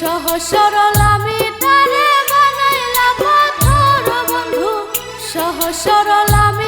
সরল আমি তারে বানাইলা পাথর বন্ধু। সহ সরল আমি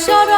shot